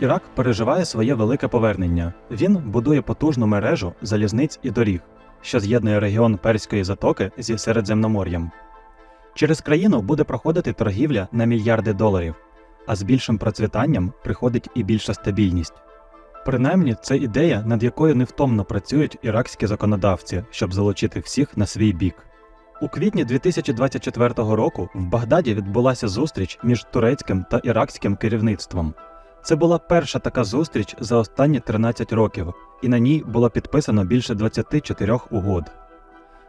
Ірак переживає своє велике повернення. Він будує потужну мережу залізниць і доріг, що з'єднує регіон Перської затоки зі Середземномор'ям. Через країну буде проходити торгівля на мільярди доларів, а з більшим процвітанням приходить і більша стабільність. Принаймні, це ідея, над якою невтомно працюють іракські законодавці, щоб залучити всіх на свій бік. У квітні 2024 року в Багдаді відбулася зустріч між турецьким та іракським керівництвом. Це була перша така зустріч за останні 13 років, і на ній було підписано більше 24 угод.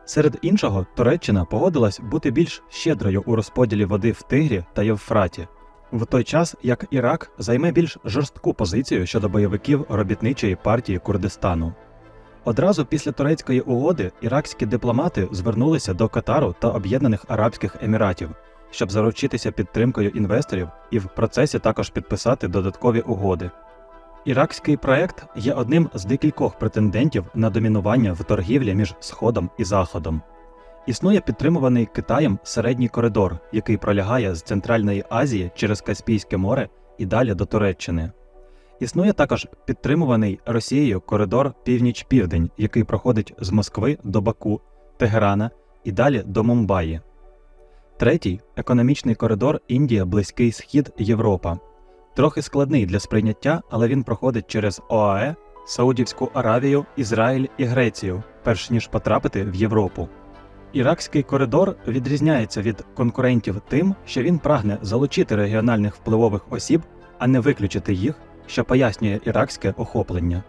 Серед іншого, Туреччина погодилась бути більш щедрою у розподілі води в Тигрі та Євфраті, в той час як Ірак займе більш жорстку позицію щодо бойовиків робітничої партії Курдистану. Одразу після турецької угоди іракські дипломати звернулися до Катару та Об'єднаних Арабських Еміратів, щоб заручитися підтримкою інвесторів і в процесі також підписати додаткові угоди. Іракський проект є одним з декількох претендентів на домінування в торгівлі між Сходом і Заходом. Існує підтримуваний Китаєм середній коридор, який пролягає з Центральної Азії через Каспійське море і далі до Туреччини. Існує також підтримуваний Росією коридор Північ-Південь, який проходить з Москви до Баку, Тегерана і далі до Мумбаї. Третій економічний коридор Індія, Близький Схід, Європа. Трохи складний для сприйняття, але він проходить через ОАЕ, Саудівську Аравію, Ізраїль і Грецію, перш ніж потрапити в Європу. Іракський коридор відрізняється від конкурентів тим, що він прагне залучити регіональних впливових осіб, а не виключити їх, що пояснює іракське охоплення.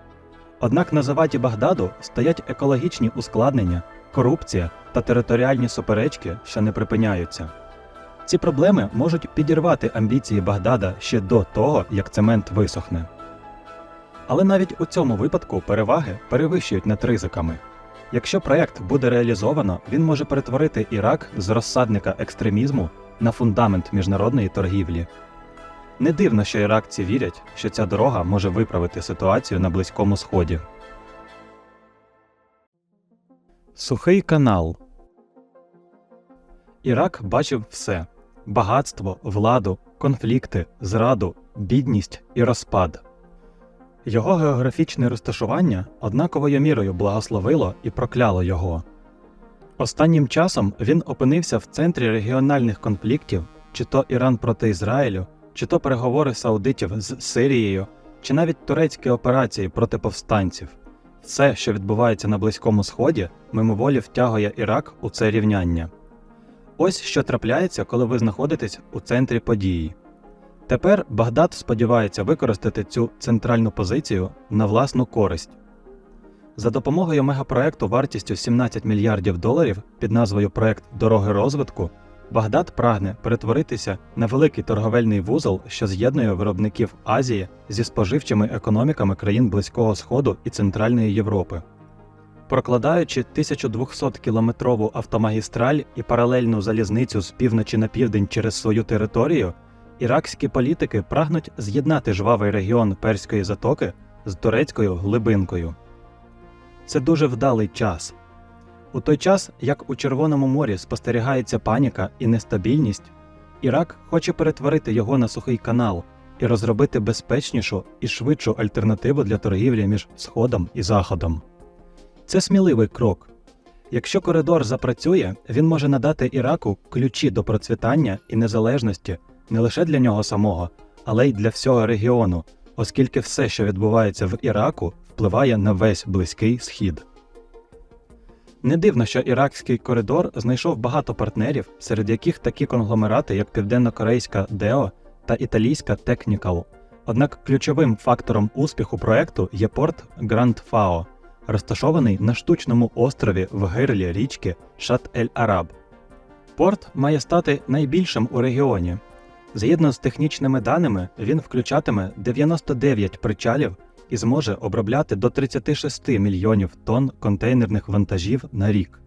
Однак на заваді Багдаду стоять екологічні ускладнення, корупція та територіальні суперечки, що не припиняються. Ці проблеми можуть підірвати амбіції Багдада ще до того, як цемент висохне. Але навіть у цьому випадку переваги перевищують над ризиками. Якщо проект буде реалізовано, він може перетворити Ірак з розсадника екстремізму на фундамент міжнародної торгівлі. Не дивно, що іракці вірять, що ця дорога може виправити ситуацію на Близькому Сході. Сухий канал Ірак бачив все: багатство, владу, конфлікти, зраду, бідність і розпад. Його географічне розташування однаковою мірою благословило і прокляло його. Останнім часом він опинився в центрі регіональних конфліктів, чи то Іран проти Ізраїлю, чи то переговори саудитів з Сирією, чи навіть турецькі операції проти повстанців. Все, що відбувається на Близькому Сході, мимоволі втягує Ірак у це рівняння. Ось що трапляється, коли ви знаходитесь у центрі події. Тепер Багдад сподівається використати цю центральну позицію на власну користь. За допомогою мегапроекту вартістю 17 мільярдів доларів під назвою Проект Дороги розвитку Багдад прагне перетворитися на великий торговельний вузол, що з'єднує виробників Азії зі споживчими економіками країн Близького Сходу і Центральної Європи. Прокладаючи 1200-кілометрову автомагістраль і паралельну залізницю з півночі на південь через свою територію, іракські політики прагнуть з'єднати жвавий регіон Перської затоки з турецькою глибинкою. Це дуже вдалий час. У той час, як у Червоному морі спостерігається паніка і нестабільність, Ірак хоче перетворити його на сухий канал і розробити безпечнішу і швидшу альтернативу для торгівлі між Сходом і Заходом. Це сміливий крок. Якщо коридор запрацює, він може надати Іраку ключі до процвітання і незалежності не лише для нього самого, але й для всього регіону, оскільки все, що відбувається в Іраку, впливає на весь близький схід. Не дивно, що іракський коридор знайшов багато партнерів, серед яких такі конгломерати, як південно-корейська DEO та італійська Technical. Однак ключовим фактором успіху проекту є порт Гранд Фао, розташований на штучному острові в гирлі річки Шат-ель-Араб. Порт має стати найбільшим у регіоні. Згідно з технічними даними, він включатиме 99 причалів і зможе обробляти до 36 мільйонів тонн контейнерних вантажів на рік,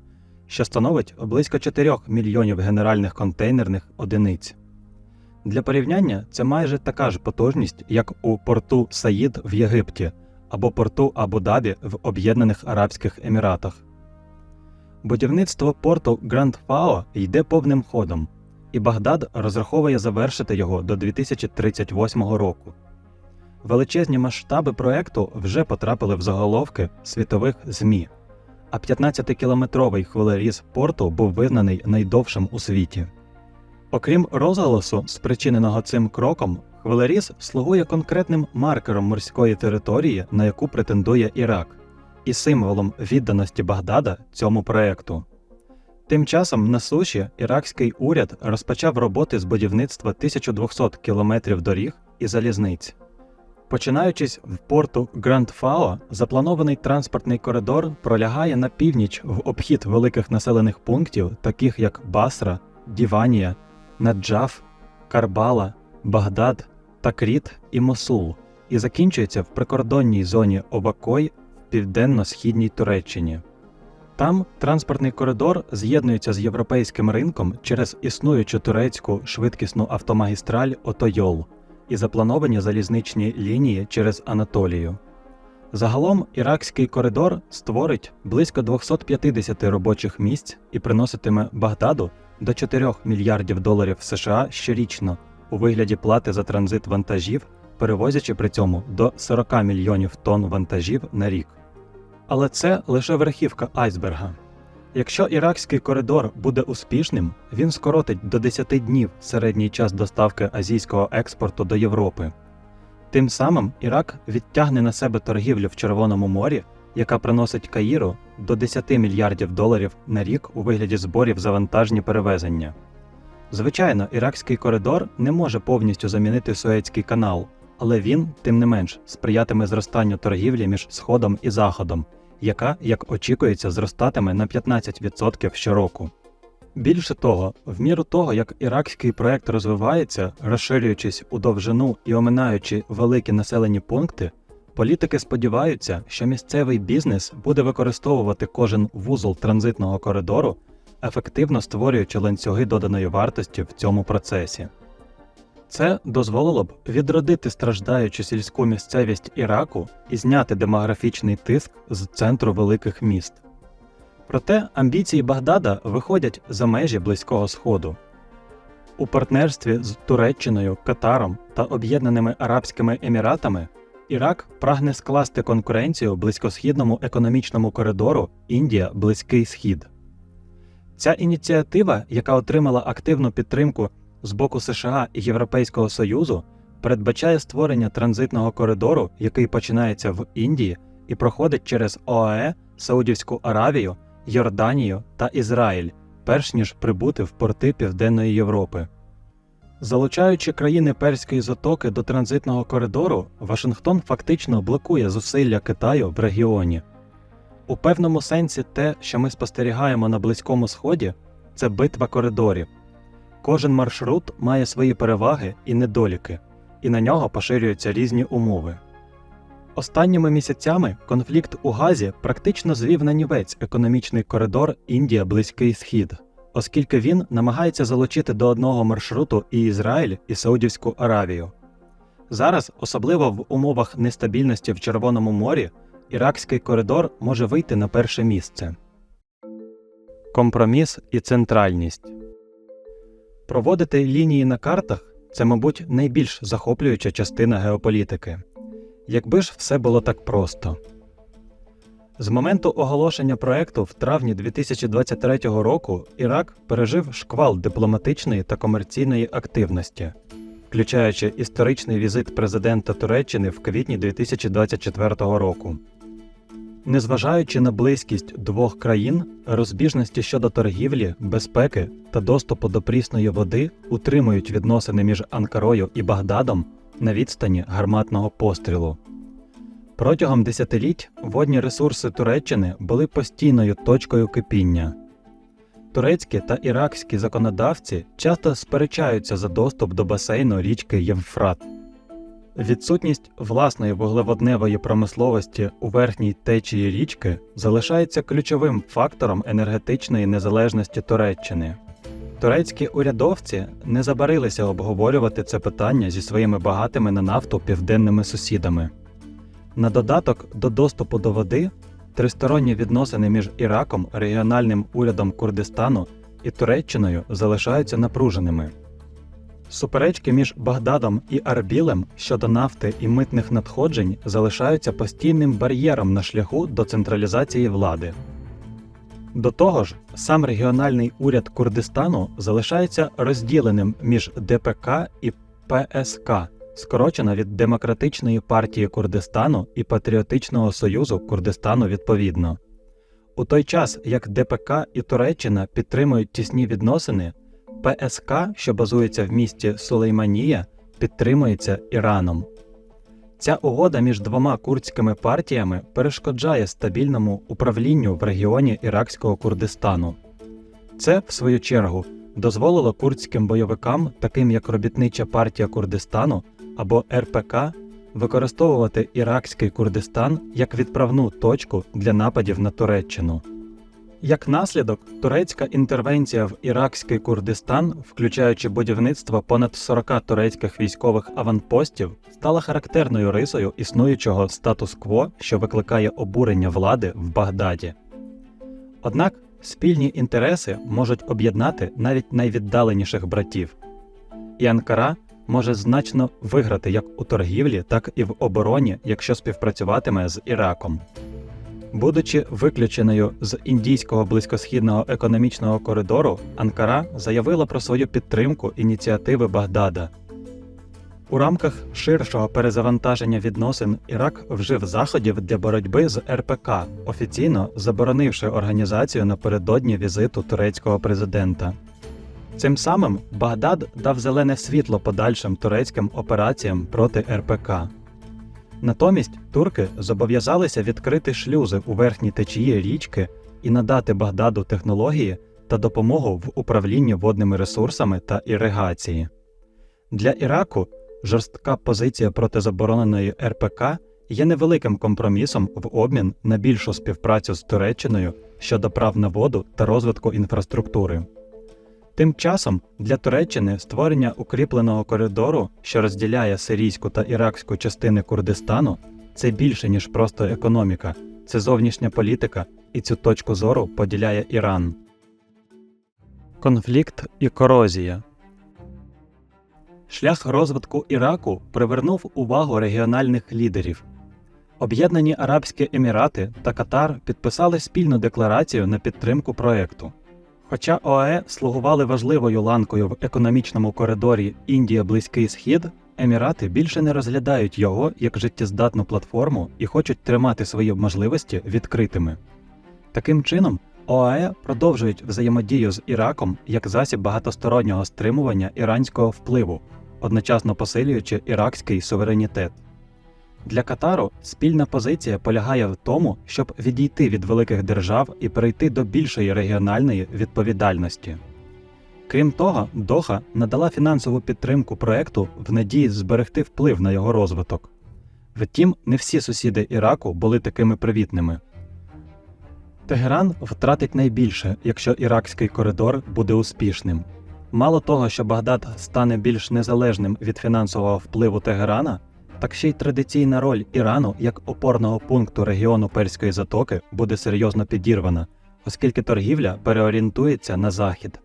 що становить близько 4 мільйонів генеральних контейнерних одиниць. Для порівняння це майже така ж потужність, як у порту Саїд в Єгипті або порту Абу-Дабі в Об'єднаних Арабських Еміратах. Будівництво порту Гранд Фао йде повним ходом, і Багдад розраховує завершити його до 2038 року. Величезні масштаби проекту вже потрапили в заголовки світових ЗМІ, а 15-кілометровий хвилеріз порту був визнаний найдовшим у світі. Окрім розголосу, спричиненого цим кроком, хвилеріз слугує конкретним маркером морської території, на яку претендує Ірак, і символом відданості Багдада цьому проекту. Тим часом на суші іракський уряд розпочав роботи з будівництва 1200 кілометрів доріг і залізниць. Починаючись в порту Гранд Фао, запланований транспортний коридор пролягає на північ в обхід великих населених пунктів, таких як Басра, Діванія, Наджаф, Карбала, Багдад, Такріт і Мосул, і закінчується в прикордонній зоні Овакой в південно-східній Туреччині. Там транспортний коридор з'єднується з європейським ринком через існуючу турецьку швидкісну автомагістраль Отойол і заплановані залізничні лінії через Анатолію. Загалом іракський коридор створить близько 250 робочих місць і приноситиме Багдаду до 4 мільярдів доларів США щорічно у вигляді плати за транзит вантажів, перевозячи при цьому до 40 мільйонів тонн вантажів на рік. Але це лише верхівка айсберга. Якщо іракський коридор буде успішним, він скоротить до 10 днів середній час доставки азійського експорту до Європи. Тим самим Ірак відтягне на себе торгівлю в Червоному морі, яка приносить Каїру до 10 мільярдів доларів на рік у вигляді зборів за вантажні перевезення. Звичайно, іракський коридор не може повністю замінити Суецький канал, але він, тим не менш, сприятиме зростанню торгівлі між Сходом і Заходом, яка, як очікується, зростатиме на 15% щороку. Більше того, в міру того, як іракський проект розвивається, розширюючись у довжину і оминаючи великі населені пункти, політики сподіваються, що місцевий бізнес буде використовувати кожен вузол транзитного коридору, ефективно створюючи ланцюги доданої вартості в цьому процесі. Це дозволило б відродити страждаючу сільську місцевість Іраку і зняти демографічний тиск з центру великих міст. Проте амбіції Багдада виходять за межі Близького Сходу. У партнерстві з Туреччиною, Катаром та Об'єднаними Арабськими Еміратами Ірак прагне скласти конкуренцію близькосхідному економічному коридору Індія Близький Схід. Ця ініціатива, яка отримала активну підтримку з боку США і Європейського Союзу, передбачає створення транзитного коридору, який починається в Індії і проходить через ОАЕ, Саудівську Аравію, Йорданію та Ізраїль, перш ніж прибути в порти Південної Європи. Залучаючи країни Перської затоки до транзитного коридору, Вашингтон фактично блокує зусилля Китаю в регіоні. У певному сенсі те, що ми спостерігаємо на Близькому Сході, це битва коридорів. Кожен маршрут має свої переваги і недоліки, і на нього поширюються різні умови. Останніми місяцями конфлікт у Газі практично звів на нівець економічний коридор Індія Близький Схід, оскільки він намагається залучити до одного маршруту і Ізраїль, і Саудівську Аравію. Зараз, особливо в умовах нестабільності в Червоному морі, іракський коридор може вийти на перше місце. Компроміс і центральність проводити лінії на картах це, мабуть, найбільш захоплююча частина геополітики. Якби ж все було так просто. З моменту оголошення проекту в травні 2023 року Ірак пережив шквал дипломатичної та комерційної активності, включаючи історичний візит президента Туреччини в квітні 2024 року. Незважаючи на близькість двох країн, розбіжності щодо торгівлі, безпеки та доступу до прісної води утримують відносини між Анкарою і Багдадом на відстані гарматного пострілу. Протягом десятиліть водні ресурси Туреччини були постійною точкою кипіння. Турецькі та іракські законодавці часто сперечаються за доступ до басейну річки Євфрат. Відсутність власної вуглеводневої промисловості у верхній течії річки залишається ключовим фактором енергетичної незалежності Туреччини. Турецькі урядовці не забарилися обговорювати це питання зі своїми багатими на нафту південними сусідами. На додаток до доступу до води, тристоронні відносини між Іраком, регіональним урядом Курдистану і Туреччиною залишаються напруженими. Суперечки між Багдадом і Арбілем щодо нафти і митних надходжень залишаються постійним бар'єром на шляху до централізації влади. До того ж, сам регіональний уряд Курдистану залишається розділеним між ДПК і ПСК, скорочено від Демократичної партії Курдистану і Патріотичного Союзу Курдистану відповідно. У той час як ДПК і Туреччина підтримують тісні відносини, ПСК, що базується в місті Сулейманія, підтримується Іраном. Ця угода між двома курдськими партіями перешкоджає стабільному управлінню в регіоні Іракського Курдистану. Це, в свою чергу, дозволило курдським бойовикам, таким як Робітнича партія Курдистану або РПК, використовувати Іракський Курдистан як відправну точку для нападів на Туреччину. Як наслідок, турецька інтервенція в Іракський Курдистан, включаючи будівництво понад 40 турецьких військових аванпостів, стала характерною рисою існуючого статус-кво, що викликає обурення влади в Багдаді. Однак спільні інтереси можуть об'єднати навіть найвіддаленіших братів, і Анкара може значно виграти як у торгівлі, так і в обороні, якщо співпрацюватиме з Іраком. Будучи виключеною з індійського близькосхідного економічного коридору, Анкара заявила про свою підтримку ініціативи Багдада. У рамках ширшого перезавантаження відносин Ірак вжив заходів для боротьби з РПК, офіційно заборонивши організацію напередодні візиту турецького президента. Цим самим Багдад дав зелене світло подальшим турецьким операціям проти РПК. Натомість турки зобов'язалися відкрити шлюзи у верхній течії річки і надати Багдаду технології та допомогу в управлінні водними ресурсами та іригації. Для Іраку жорстка позиція проти забороненої РПК є невеликим компромісом в обмін на більшу співпрацю з Туреччиною щодо прав на воду та розвитку інфраструктури. Тим часом для Туреччини створення укріпленого коридору, що розділяє сирійську та іракську частини Курдистану, це більше ніж просто економіка, це зовнішня політика, і цю точку зору поділяє Іран. Конфлікт і корозія Шлях розвитку Іраку привернув увагу регіональних лідерів. Об'єднані Арабські Емірати та Катар підписали спільну декларацію на підтримку проекту. Хоча ОАЕ слугували важливою ланкою в економічному коридорі Індія Близький Схід, Емірати більше не розглядають його як життєздатну платформу і хочуть тримати свої можливості відкритими. Таким чином, ОАЕ продовжують взаємодію з Іраком як засіб багатостороннього стримування іранського впливу, одночасно посилюючи іракський суверенітет. Для Катару спільна позиція полягає в тому, щоб відійти від великих держав і перейти до більшої регіональної відповідальності. Крім того, Доха надала фінансову підтримку проекту в надії зберегти вплив на його розвиток. Втім, не всі сусіди Іраку були такими привітними. Тегеран втратить найбільше, якщо іракський коридор буде успішним. Мало того, що Багдад стане більш незалежним від фінансового впливу Тегерана, так ще й традиційна роль Ірану як опорного пункту регіону Перської затоки буде серйозно підірвана, оскільки торгівля переорієнтується на захід.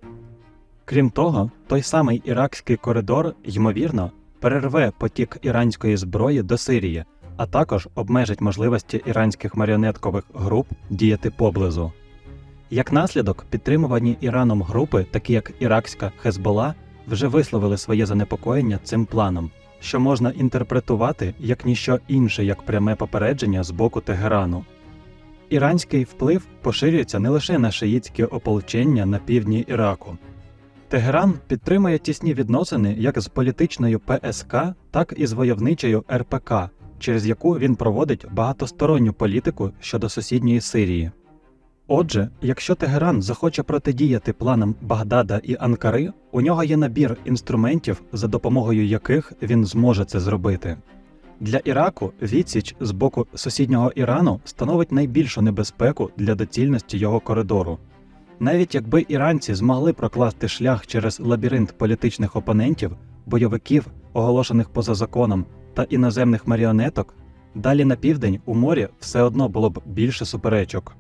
Крім того, той самий іракський коридор, ймовірно, перерве потік іранської зброї до Сирії, а також обмежить можливості іранських маріонеткових груп діяти поблизу. Як наслідок, підтримувані Іраном групи, такі як іракська Хезбола, вже висловили своє занепокоєння цим планом що можна інтерпретувати як ніщо інше як пряме попередження з боку Тегерану. Іранський вплив поширюється не лише на шиїцькі ополчення на півдні Іраку. Тегеран підтримує тісні відносини як з політичною ПСК, так і з войовничою РПК, через яку він проводить багатосторонню політику щодо сусідньої Сирії. Отже, якщо Тегеран захоче протидіяти планам Багдада і Анкари, у нього є набір інструментів, за допомогою яких він зможе це зробити. Для Іраку відсіч з боку сусіднього Ірану становить найбільшу небезпеку для доцільності його коридору. Навіть якби іранці змогли прокласти шлях через лабіринт політичних опонентів, бойовиків, оголошених поза законом та іноземних маріонеток, далі на південь у морі все одно було б більше суперечок.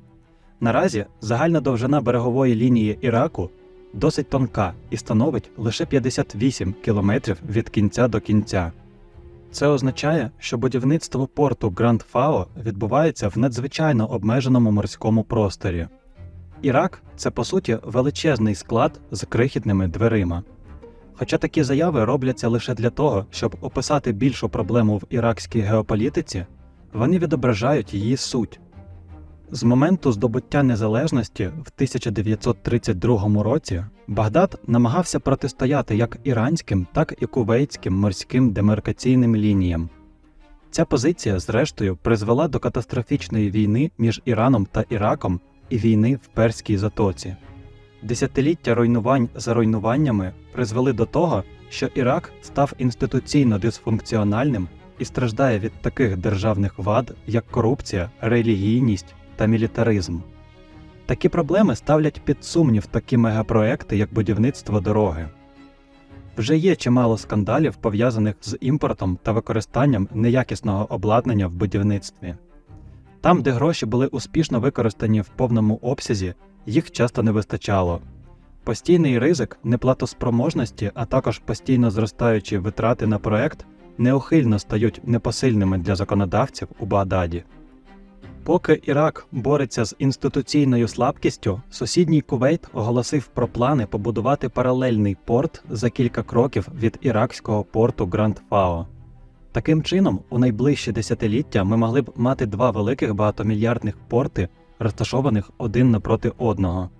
Наразі загальна довжина берегової лінії Іраку досить тонка і становить лише 58 кілометрів від кінця до кінця. Це означає, що будівництво порту Гранд Фао відбувається в надзвичайно обмеженому морському просторі. Ірак це по суті величезний склад з крихітними дверима. Хоча такі заяви робляться лише для того, щоб описати більшу проблему в іракській геополітиці, вони відображають її суть. З моменту здобуття незалежності в 1932 році Багдад намагався протистояти як іранським, так і кувейтським морським демаркаційним лініям. Ця позиція, зрештою, призвела до катастрофічної війни між Іраном та Іраком і війни в Перській затоці. Десятиліття руйнувань за руйнуваннями призвели до того, що Ірак став інституційно дисфункціональним і страждає від таких державних вад, як корупція, релігійність та мілітаризм. Такі проблеми ставлять під сумнів такі мегапроекти, як будівництво дороги. Вже є чимало скандалів, пов'язаних з імпортом та використанням неякісного обладнання в будівництві. Там, де гроші були успішно використані в повному обсязі, їх часто не вистачало. Постійний ризик неплатоспроможності, а також постійно зростаючі витрати на проект неухильно стають непосильними для законодавців у Багдаді. Поки Ірак бореться з інституційною слабкістю, сусідній Кувейт оголосив про плани побудувати паралельний порт за кілька кроків від іракського порту Гранд Фао. Таким чином, у найближчі десятиліття ми могли б мати два великих багатомільярдних порти, розташованих один напроти одного.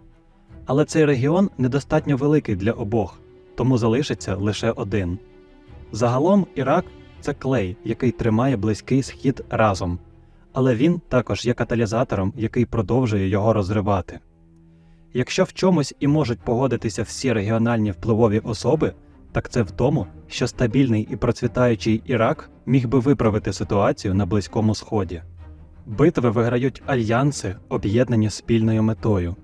Але цей регіон недостатньо великий для обох, тому залишиться лише один. Загалом Ірак це клей, який тримає близький схід разом, але він також є каталізатором, який продовжує його розривати. Якщо в чомусь і можуть погодитися всі регіональні впливові особи, так це в тому, що стабільний і процвітаючий Ірак міг би виправити ситуацію на Близькому Сході. Битви виграють альянси, об'єднані спільною метою.